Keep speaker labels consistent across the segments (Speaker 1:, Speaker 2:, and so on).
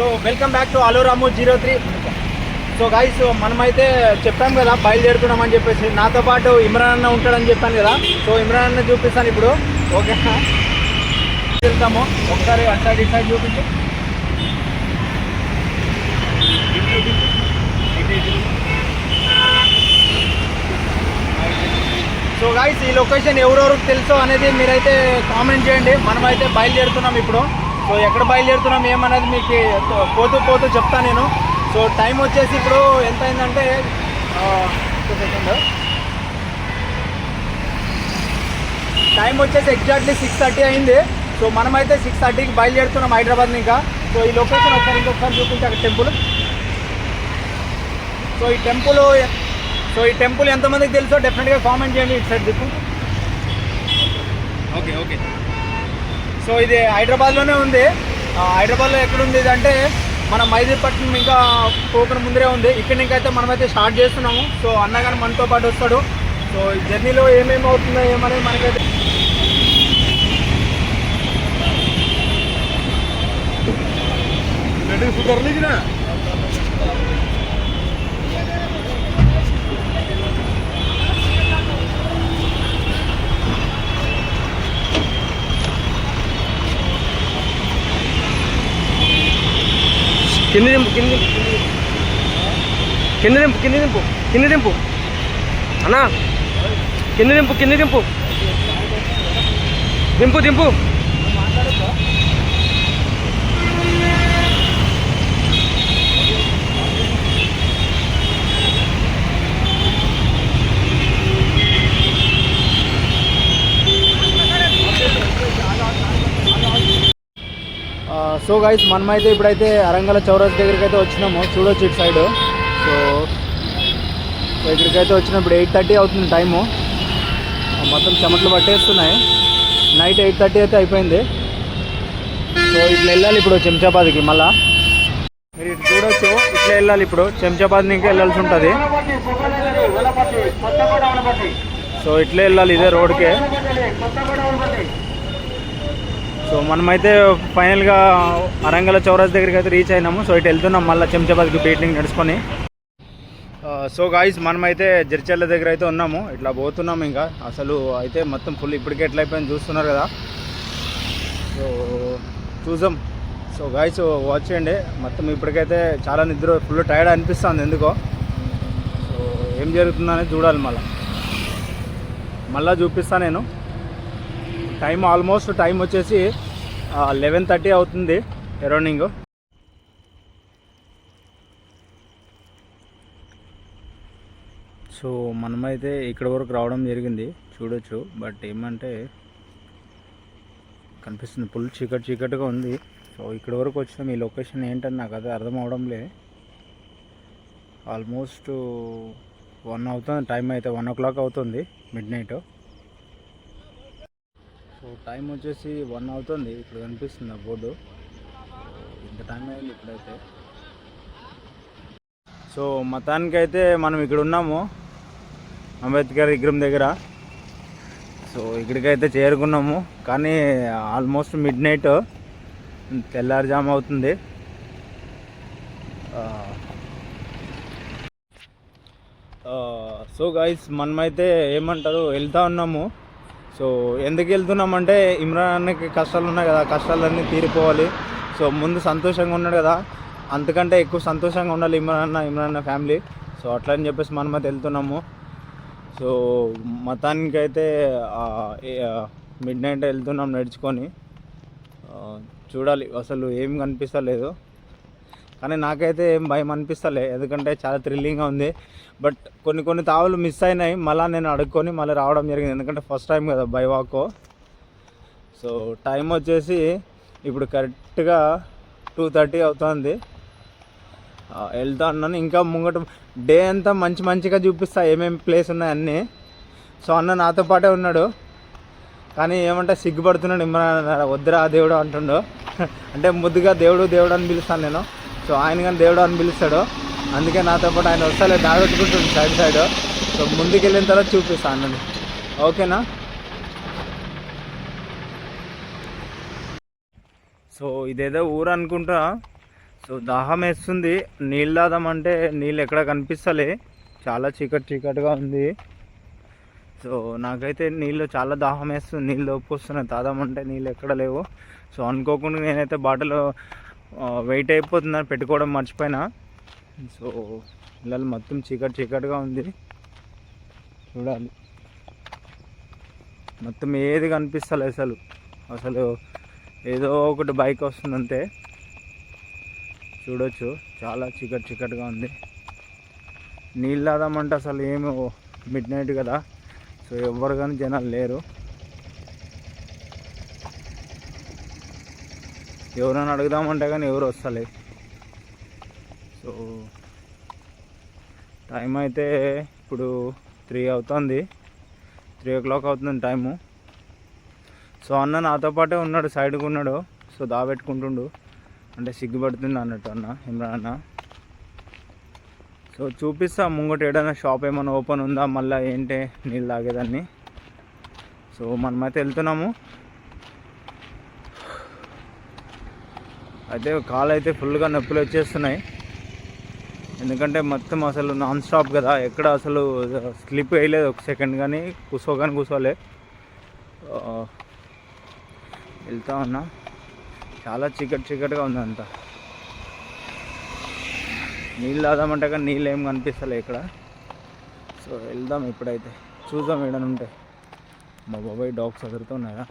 Speaker 1: So welcome back to అలోరాము zero three. So guys మనమైతే చెప్పాం కదా బయలుదేరుతున్నామని చెప్పేసి. నాతో పాటు ఇమ్రాన్ అన్న ఉంటాడని చెప్పాను కదా. సో ఇమ్రాన్ అన్న చూపిస్తాను ఇప్పుడు. ఓకే. వెళ్తాము. ఒకసారి అట్లా డిసైడ్ చూపించు. సో గాయస్ ఈ లొకేషన్ ఎవరెవరికి తెలుసో అనేది మీరైతే కామెంట్ చేయండి. మనమైతే బయలుదేరుతున్నాం ఇప్పుడు. సో ఎక్కడ బయలుదేరుతున్నాం ఏమనేది మీకు పోతూ పోతూ చెప్తాను నేను. సో టైం వచ్చేసి ఇప్పుడు ఎంత అయిందంటే సెకండ్ టైం వచ్చేసి ఎగ్జాక్ట్లీ సిక్స్ థర్టీ అయింది. సో మనమైతే సిక్స్ థర్టీకి బయలుదేరుతున్నాం హైదరాబాద్ ఇంకా. సో ఈ లొకేషన్ ఒకసారి ఇంకొకసారి చూపించి అక్కడ టెంపుల్. సో ఈ టెంపుల్ సో ఈ టెంపుల్ ఎంతమందికి తెలుసో? డెఫినెట్గా కామెంట్ చేయండి ఇటు సైడ్ దిక్కు. ఓకే ఓకే సో ఇది హైదరాబాద్లోనే ఉంది ఆ, హైదరాబాద్లో ఎక్కడ ఉంది ఇది అంటే మన మైదీపట్నం ఇంకా పోకన ముందరే ఉంది ఇక్కడ నుంచి అయితే మనమైతే స్టార్ట్ చేస్తున్నాము సో అన్నగారు మనతో పాటు వస్తాడు సో ఈ జర్నీలో ఏమేమి అవుతుందో ఏమనేది మనకైతే
Speaker 2: सुधर ली ना
Speaker 3: కింద దింపు కింది కింది దింపు కింద దింపు కింది దింపు. అన్నా కింది దింపు కింద దింపు. దింపు దింపు.
Speaker 1: సో గైస్ మనమైతే ఇప్పుడైతే అరంగల చౌరస్ దగ్గరికి అయితే వచ్చినాము. చూడొచ్చు ఇటు సైడ్. సో ఇక్కడికి అయితే వచ్చినప్పుడు ఎయిట్ థర్టీ అవుతుంది టైము. మొత్తం చెమట్లు పట్టేస్తున్నాయి. నైట్ ఎయిట్ థర్టీ అయితే అయిపోయింది. సో ఇట్లా వెళ్ళాలి ఇప్పుడు చెంచాబాద్కి మళ్ళా. మీరు ఇటు చూడొచ్చు. ఇట్లా వెళ్ళాలి ఇప్పుడు. చెంచాబాద్ నుంచి వెళ్ళాల్సి ఉంటుంది. సో ఇట్లా వెళ్ళాలి ఇదే రోడ్కే. సో మనమైతే ఫైనల్గా అరంగల చౌరస్ దగ్గరికి అయితే రీచ్ అయినాము. సో ఇటు వెళ్తున్నాం మళ్ళీ చెంచాబాద్కి బీటింగ్ నడుచుకొని. సో గాయస్ మనమైతే జర్చర్ల దగ్గర అయితే ఉన్నాము. ఇట్లా పోతున్నాము ఇంకా. అసలు అయితే మొత్తం ఫుల్ ఇప్పటికే ఎట్లా అయిపోయింది చూస్తున్నారు కదా. సో చూసాం సో గాయస్ వాచ్ చేయండి. మొత్తం ఇప్పటికైతే చాలా నిద్ర ఫుల్ టైర్డ్ అనిపిస్తుంది ఎందుకో. సో ఏం జరుగుతుందనేది చూడాలి మళ్ళీ. మళ్ళీ చూపిస్తాను నేను. టైం ఆల్మోస్ట్ టైం వచ్చేసి లెవెన్ థర్టీ అవుతుంది అరౌండింగ్. సో మనమైతే ఇక్కడ వరకు రావడం జరిగింది చూడొచ్చు. బట్ ఏమంటే కనిపిస్తుంది ఫుల్ చీకటి చీకటిగా ఉంది. సో ఇక్కడ వరకు వచ్చిన మీ లొకేషన్ ఏంటని నాకు అదే అర్థం అవడంలే ఆల్మోస్ట్ వన్ అవుతుంది టైం అయితే వన్ ఓ క్లాక్ అవుతుంది మిడ్ నైట్ టైం వచ్చేసి వన్ అవుతుంది. ఇప్పుడు కనిపిస్తుంది ఆ బోర్డు. ఇంత టైం అయింది ఇప్పుడైతే. సో మొత్తానికైతే మనం ఇక్కడ ఉన్నాము. అంబేద్కర్ విగ్రహం దగ్గర. సో ఇక్కడికైతే చేరుకున్నాము. కానీ ఆల్మోస్ట్ మిడ్ నైట్ తెల్లారుజాము అవుతుంది. సో గాయస్ మనమైతే ఏమంటారు? వెళ్తా ఉన్నాము. సో ఎందుకు వెళ్తున్నామంటే ఇమ్రాన్కి కష్టాలు ఉన్నాయి కదా కష్టాలన్నీ తీరిపోవాలి. సో ముందు సంతోషంగా ఉన్నాడు కదా అంతకంటే ఎక్కువ సంతోషంగా ఉండాలి ఇమ్రాన్ ఇమ్రాన్ అన్న ఫ్యామిలీ. సో అట్లా అని చెప్పేసి మనమైతే వెళ్తున్నాము. సో మతానికైతే మిడ్ నైట్ వెళ్తున్నాం నడుచుకొని. చూడాలి అసలు ఏం కనిపిస్తలేదు. కానీ నాకైతే ఏం భయం అనిపిస్తలే. ఎందుకంటే చాలా థ్రిల్లింగ్గా ఉంది. బట్ కొన్ని కొన్ని తావులు మిస్ అయినాయి. మళ్ళీ నేను అడుక్కొని మళ్ళీ రావడం జరిగింది. ఎందుకంటే ఫస్ట్ టైం కదా బై వాక్ సో టైం వచ్చేసి ఇప్పుడు కరెక్ట్గా టూ థర్టీ అవుతుంది. వెళ్తా అన్నాను. ఇంకా ముంగట డే అంతా మంచి మంచిగా చూపిస్తా ఏమేమి ప్లేస్ ఉన్నాయి అన్నీ. సో అన్న నాతో పాటే ఉన్నాడు. కానీ ఏమంటే సిగ్గుపడుతున్నాడు. ఇమ్రాన్ వద్దురా దేవుడు అంటుండు. అంటే ముద్దుగా దేవుడు దేవుడు అని పిలుస్తాను నేను. సో ఆయన కానీ దేవుడు అని పిలుస్తాడు. అందుకే నాతో పాటు ఆయన వస్తాలే దాగొట్టుకుంటుంది సైడ్ సైడ్. సో ముందుకు వెళ్ళిన తర్వాత చూపిస్తాను అన్నది. ఓకేనా? సో ఇదేదో ఊరు అనుకుంటా. సో దాహం వేస్తుంది. నీళ్ళు దాదామంటే నీళ్ళు ఎక్కడ కనిపిస్తలే. చాలా చీకటి చీకటిగా ఉంది. సో నాకైతే నీళ్ళు చాలా దాహం వేస్తుంది. నీళ్ళు దొప్పుకొస్తున్నాయి తాదామంటే నీళ్ళు ఎక్కడ లేవు. సో అనుకోకుండా నేనైతే బాటలో వెయిట్ అయిపోతుందని పెట్టుకోవడం మర్చిపోయినా. సో పిల్లలు మొత్తం చీకటి చీకటిగా ఉంది. చూడాలి. మొత్తం ఏది కనిపిస్తలే అసలు. అసలు ఏదో ఒకటి బైక్ వస్తుందంతే చూడొచ్చు. చాలా చీకటి చీకటిగా ఉంది. నీళ్ళు తాదామంటే అసలు ఏమో మిడ్ నైట్ కదా. సో ఎవ్వరు కానీ జనాలు లేరు. ఎవరైనా అడుగుదామంటే కానీ ఎవరు వస్తలే. సో టైం అయితే ఇప్పుడు త్రీ అవుతుంది. త్రీ ఓ క్లాక్ అవుతుంది టైము. సో అన్న నాతో పాటే ఉన్నాడు సైడ్కి ఉన్నాడు. సో దాబెట్టుకుంటుండు. అంటే సిగ్గుపడుతుంది అన్నట్టు అన్న ఇమ్రాన్ అన్న. సో చూపిస్తా. ముంగట ఏడైనా షాప్ ఏమైనా ఓపెన్ ఉందా? మళ్ళీ ఏంటి నీళ్ళు తాగేదాన్ని. సో మనమైతే వెళ్తున్నాము. అయితే కాలు అయితే ఫుల్గా నొప్పులు వచ్చేస్తున్నాయి. ఎందుకంటే మొత్తం అసలు నాన్ స్టాప్ కదా ఎక్కడ అసలు స్లిప్ వేయలేదు ఒక సెకండ్ కానీ కూర్చోగాని కూర్చోలే కూసోలే వెళ్తా ఉన్నా. చాలా చీకటి చీకటిగా ఉంది అంతా. నీళ్ళు తాదామంటే కానీ నీళ్ళు ఏం కనిపిస్తలే ఇక్కడ. సో వెళ్దాం ఇప్పుడైతే. చూద్దాం ఏడని ఉంటాయి మా బాబాయ్ డాగ్స్ ఎదురుతున్నాయా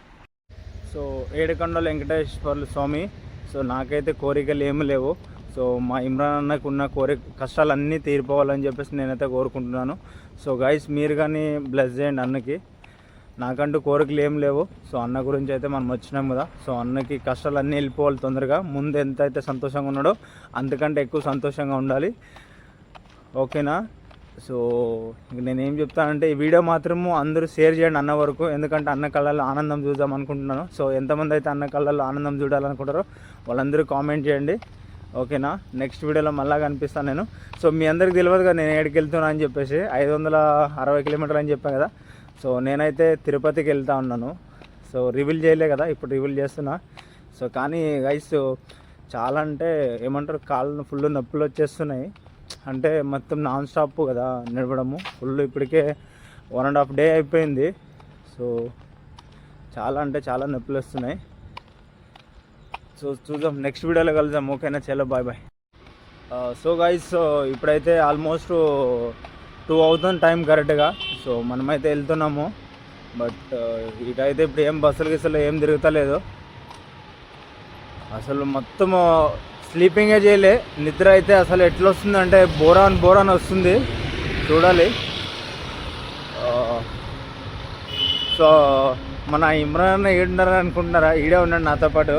Speaker 1: సో ఏడుకొండల వెంకటేశ్వర్లు స్వామి సో నాకైతే కోరికలు ఏమి లేవు. సో మా ఇమ్రాన్ అన్నకు ఉన్న కోరిక కష్టాలన్నీ తీరిపోవాలని చెప్పేసి నేనైతే కోరుకుంటున్నాను. సో గైస్ మీరు కానీ బ్లెస్ చేయండి అన్నకి. నాకంటూ కోరికలు ఏం లేవు. సో అన్న గురించి అయితే మనం వచ్చినాం కదా. సో అన్నకి కష్టాలు అన్నీ వెళ్ళిపోవాలి తొందరగా. ముందు ఎంత అయితే సంతోషంగా ఉన్నాడో అంతకంటే ఎక్కువ సంతోషంగా ఉండాలి. ఓకేనా? సో ఇంక నేనేం చెప్తానంటే ఈ వీడియో మాత్రము అందరూ షేర్ చేయండి అన్న వరకు. ఎందుకంటే అన్న కళ్ళల్లో ఆనందం చూద్దాం అనుకుంటున్నాను. సో ఎంతమంది అయితే అన్న కళ్ళల్లో ఆనందం చూడాలనుకుంటారో వాళ్ళందరూ కామెంట్ చేయండి. ఓకేనా? నెక్స్ట్ వీడియోలో మళ్ళా కనిపిస్తాను నేను. సో మీ అందరికి తెలియదు కదా నేను ఎక్కడికి వెళ్తున్నా అని చెప్పేసి. ఐదు వందల అరవై కిలోమీటర్లు అని చెప్పాను కదా. సో నేనైతే తిరుపతికి వెళ్తా ఉన్నాను. సో రివీల్ చేయలే కదా ఇప్పుడు రివీల్ చేస్తున్నా. సో కానీ గైస్ చాలా అంటే ఏమంటారు కాళ్ళు ఫుల్ నొప్పులు వచ్చేస్తున్నాయి. అంటే మొత్తం నాన్ స్టాప్ కదా నడవడము ఫుల్ ఇప్పటికే వన్ అండ్ హాఫ్ డే అయిపోయింది. సో చాలా అంటే చాలా నొప్పులు వస్తున్నాయి. సో చూద్దాం. నెక్స్ట్ వీడియోలో కలుద్దాం. ఓకేనా? చాలా bye bye. Uh, so guys ఇప్పుడైతే ఆల్మోస్ట్ టూ అవుతుంది టైం కరెక్ట్గా సో మనమైతే వెళ్తున్నాము. బట్ uh, ఇటైతే ఇప్పుడు ఏం బస్సులు గిస్సులు ఏం తిరుగుతలేదు. అసలు మొత్తము స్లీపింగే చేయలే. నిద్ర అయితే అసలు ఎట్లా వస్తుంది అంటే బోరాన్ బోరాన్ వస్తుంది. చూడాలి. సో మన ఇమ్రాన్ ఏడున్నారు అనుకుంటున్నారా? ఈడే ఉన్నాడు నాతో పాటు.